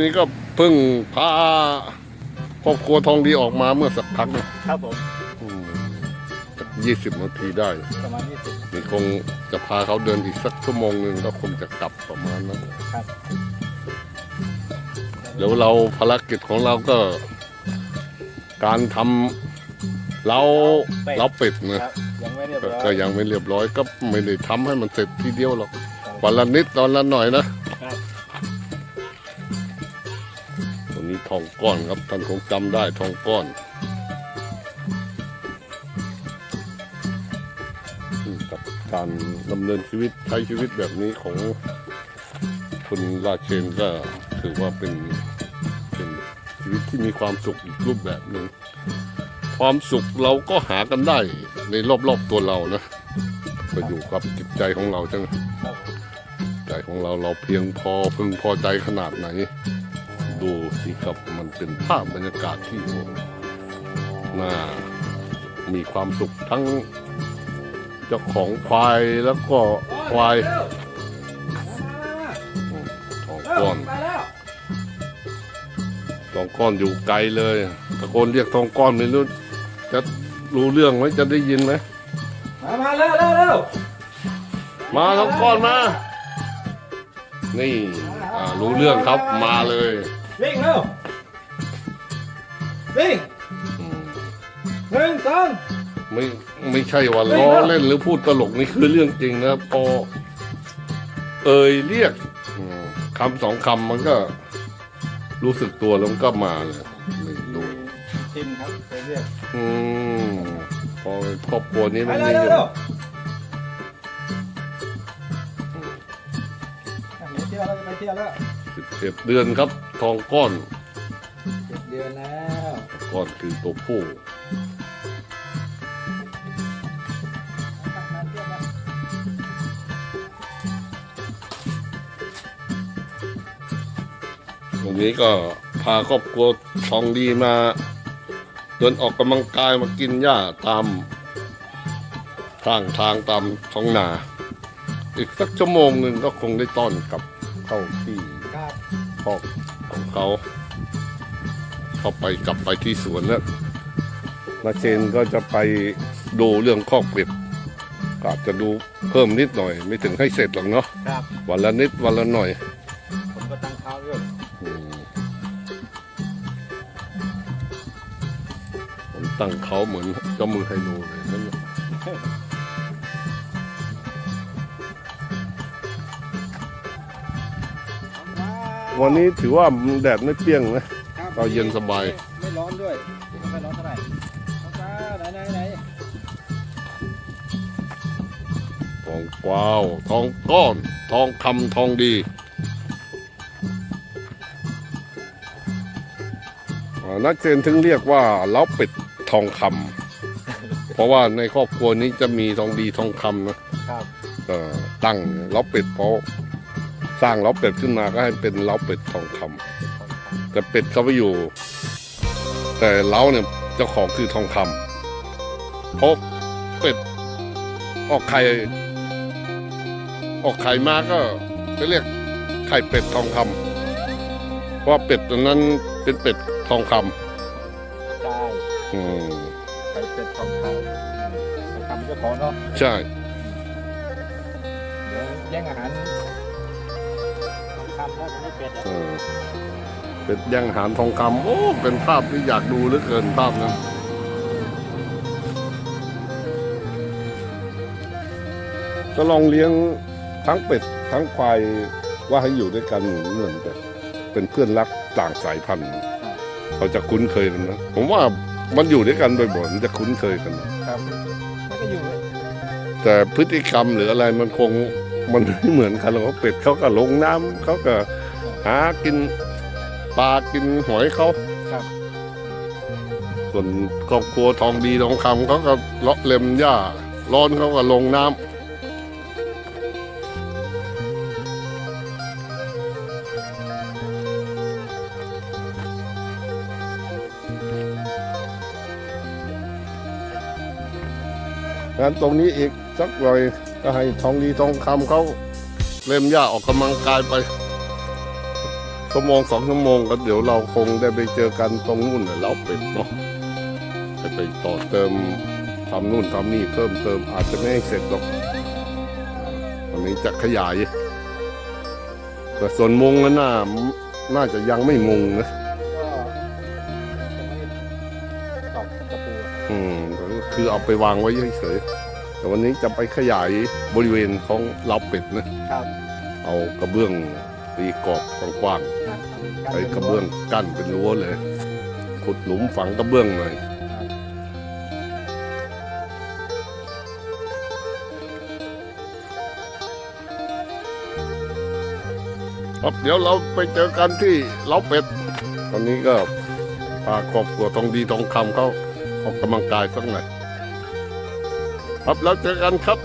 นี่ก็เพิ่งพาครอบครัวทองดีออกมาเมื่อสักพักหนึงครับผมยี่สิบนาทีได้ ประมาณยี่สิบนี่คงจะพาเขาเดินอีกสักชั่วโมงหนึ่งก็คงจะกลับประมาณนั้นครับเดี๋ยวเราภารกิจของเราก็ การทำเราเราเป็ดนะครับยังไม่เรียบก็ร้อยก็ยังไม่เรียบร้อยก็ไม่ได้ทำให้มันเสร็จทีเดียวหรอกวันละนิดตอนละหน่อยนะ นี้ทองก้อนครับท่านคงจำได้ทองก้อนกับการดำเนินชีวิตใช้ชีวิตแบบนี้ของคุณราเชนก็ถือว่าเป็นเป็นชีวิตที่มีความสุขอีกรูปแบบหนึ่งความสุขเราก็หากันได้ในรอบๆตัวเรานะก็อยู่กับจิตใจของเราจังใจของเราเราเพียงพอพึงพอใจขนาดไหน ดูสิครับมันเป็นภาพบรรยากาศที่โอ้น่ามีความสุขทั้งเจ้าของควายแล้วก็ควายทองก้อนทองก้อนอยู่ไกลเลยตะโกนเรียกทองก้อนไม่รู้จะรู้เรื่องไหมจะได้ยินไหมมามาเร็วเร็วเร็วมาทองก้อนมา นี่อ่ารู้เรื่องครับมาเลย วิ่งเร็ววิ่งอืมหนึ่งสอง ไม่ไม่ใช่ว่าล้อเล่นหรือพูดตลกนี่คือเรื่องจริงนะพอเอ่ยเรียกอืมคำสองคำมันก็ รู้สึกตัวแล้วมันก็มาเลยไม่รู้ชิมครับไปเรียกอืมพอครอบครัวนี้ไปมันเร็มีวเร็วอยู่เร็วอะเดี๋ยวเที่ยวแล้วจะไปเที่ยวแล้วสิบเอ็ดเดือนครับ ทองก้อนเจ็ดเดือนแล้วก้อนคือตัวผู้มาเที่ยวแล้ววันนี้ก็พาครอบครัวทองดีมา เดินออกกำลังกายมากินหญ้าตามทางทางตามท้องนา อีกสักชั่วโมงหนึ่งก็คงได้ต้อนกลับเข้าที่ครับคอก ของเขาเข้าไปกลับไปที่สวนแล้วนาเชนก็จะไปดูเรื่องคอกเป็ดก็อาจจะดูเพิ่มนิดหน่อย ไม่ถึงให้เสร็จหรอกเนาะครับวันละนิดวันละหน่อยผมก็ตั้งเท้าด้วยอืมผมตั้งเขาเหมือนเจ้ามือไฮโลเลยนั่นน่ะ วันนี้ถือว่าแดดไม่เปรี้ยงนะ ครับก็เย็นสบาย ไม่ร้อนด้วยไม่ค่อยร้อนเท่าไหร่เอาจ้าไหนไหนไหนทองกวาวทองก้อน ทองคำทองดีอ่านักเซนถึงเรียกว่าเล้าเป็ดทองคำ เพราะว่าในครอบครัวนี้จะมีทองดีทองคำนะครับ เอ่อตั้งเล้าเป็ดเพราะ สร้างเล้าเป็ดขึ้นมาก็ให้เป็นเล้าเป็ดทองคำแต่เป็ดเขาไปอยู่ แต่เล้าเนี่ยเจ้าของคือทองคำเพราะเป็ดออกไข่ออกไข่มาก็จะเรียกไข่เป็ดทองคำเพราะว่าเป็ดตัวนั้นเป็นเป็ดทองคใช่ำอืมไปเป็ดทองคำทองคำเจ้าของเนาะใช่เดี๋ยวแย่งอาหารทอง คำแล้วจะไม่เป็ดอะเออเป็ดย่างหารทองคำโอ้เป็นภาพที่อยากดูเหลือเกินภาพนั้นก็ลองเลี้ยงทั้งเป็ดทั้งควายว่าให้อยู่ด้วยกันเหมือนกันเป็นเพื่อนรักต่างสายพันธุ์เขาจะคุ้นเคยกันนะผมว่ามันอยู่ด้วยกันบ่อยๆมันจะคุ้นเคยกัน ครับแล้วก็อยู่เลยแต่พฤติกรรมหรืออะไรมันคง มันไม่เหมือนกันหรอกเป็ดเขาก็ลงน้ำเขาก็หากินปลากินหอยเขาครับ ส่วนครอบครัวทองดีทองคำเขาก็เลาะเล็มหญ้าร้อนเขาก็ลงน้ำงั้นตรงนี้อีกสักหน่อย ก็ให้ทองดีทองคำเขาเล็มหญ้าออกกำลังกายไปฝชั่วโมงสองชั่วโมงก็เดี๋ยวเราคงได้ไปเจอกันตรงนู่นน่ะแล้วเป็ดเนาะไปไปต่อเติมทำนู่นทำนี่เพิ่มเติมอาจจะไม่ให้เสร็จหรอกวันนี้จะขยาย แต่ส่วนมุงนั้นน่าน่าจะยังไม่มุงนะก็ยังไม่ได้ตอกตะปูอะครับอืมก็คือเอาไปวางไว้เฉยๆ แต่วันนี้จะไปขยายบริเวณของเล้าเป็ดนะครับเอากระเบื้องตีกรอบกว้างๆใช้กระเบื้องกั้นเป็นรั้วเลย ขุดหลุมฝังกระเบื้องหน่อยครับเดี๋ยวเราไปเจอกันที่เล้าเป็ด ตอนนี้ก็พาครอบครัวทองดีทองคำเขาออกกำลังกายสักหน่อย ครับแล้วเจอกันครับ